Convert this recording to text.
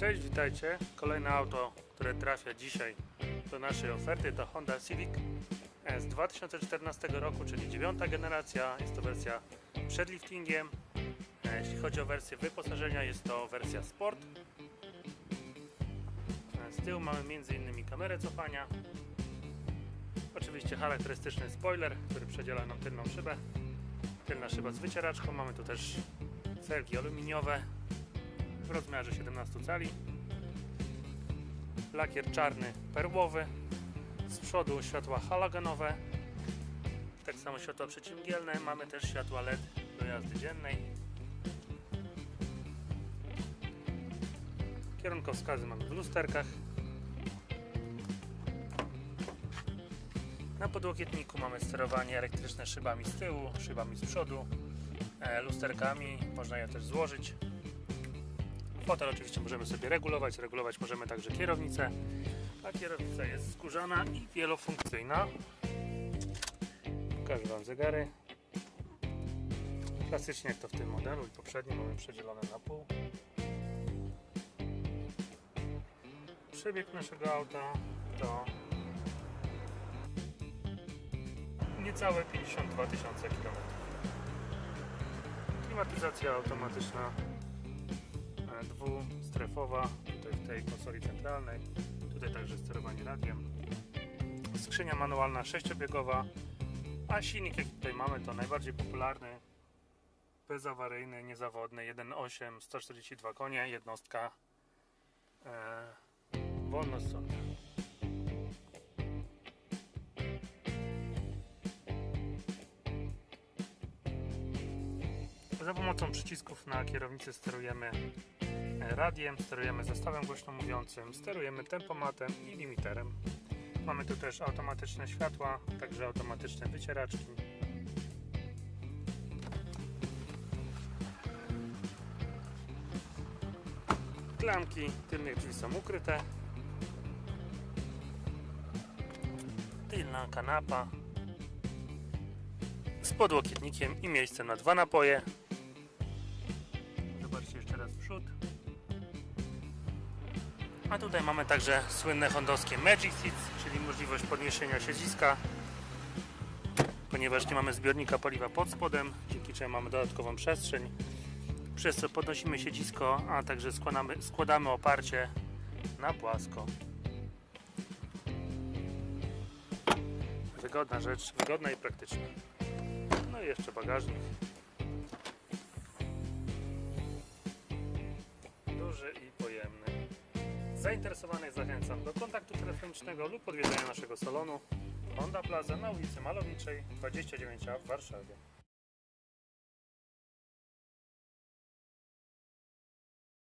Cześć, witajcie. Kolejne auto, które trafia dzisiaj do naszej oferty to Honda Civic z 2014 roku, czyli dziewiąta generacja. Jest to wersja przed liftingiem. E, Jeśli chodzi o wersję wyposażenia, jest to wersja Sport. E, Z tyłu mamy m.in. kamerę cofania. Oczywiście charakterystyczny spoiler, który przedziela nam tylną szybę. Tylna szyba z wycieraczką. Mamy tu też felgi aluminiowe w rozmiarze 17 cali. Lakier czarny perłowy. Z przodu światła halogenowe. Tak samo światła przeciwmgielne. Mamy też światła LED do jazdy dziennej. Kierunkowskazy mamy w lusterkach. Na podłokietniku mamy sterowanie elektryczne szybami z tyłu, szybami z przodu, e, lusterkami. Można je też złożyć. Fotel oczywiście możemy sobie regulować, regulować możemy także kierownicę. A kierownica jest skórzana i wielofunkcyjna. Pokażę Wam zegary. Klasycznie jak to w tym modelu i poprzednim mamy przedzielone na pół. Przebieg naszego auta to niecałe 52 tysiące kilometrów. Klimatyzacja automatyczna dwustrefowa, tutaj w tej konsoli centralnej, tutaj także sterowanie radiem. Skrzynia manualna sześciobiegowa, a silnik jaki tutaj mamy to najbardziej popularny, bezawaryjny, niezawodny 1.8, 142 konie, jednostka e. Za pomocą przycisków na kierownicy sterujemy radiem, sterujemy zestawem głośno mówiącym, sterujemy tempomatem i limiterem. Mamy tu też automatyczne światła, także automatyczne wycieraczki. Klamki tylnych drzwi są ukryte. Tylna kanapa z podłokietnikiem i miejscem na dwa napoje. Zobaczcie jeszcze raz przód. A tutaj mamy także słynne hondowskie Magic Seats, czyli możliwość podniesienia siedziska, ponieważ nie mamy zbiornika paliwa pod spodem, dzięki czemu mamy dodatkową przestrzeń, przez co podnosimy siedzisko, a także składamy, składamy oparcie na płasko. Wygodna rzecz, wygodna i praktyczna. No i jeszcze bagażnik. Zainteresowanych zachęcam do kontaktu telefonicznego lub odwiedzenia naszego salonu Honda Plaza na ulicy Malowiczej 29A w Warszawie.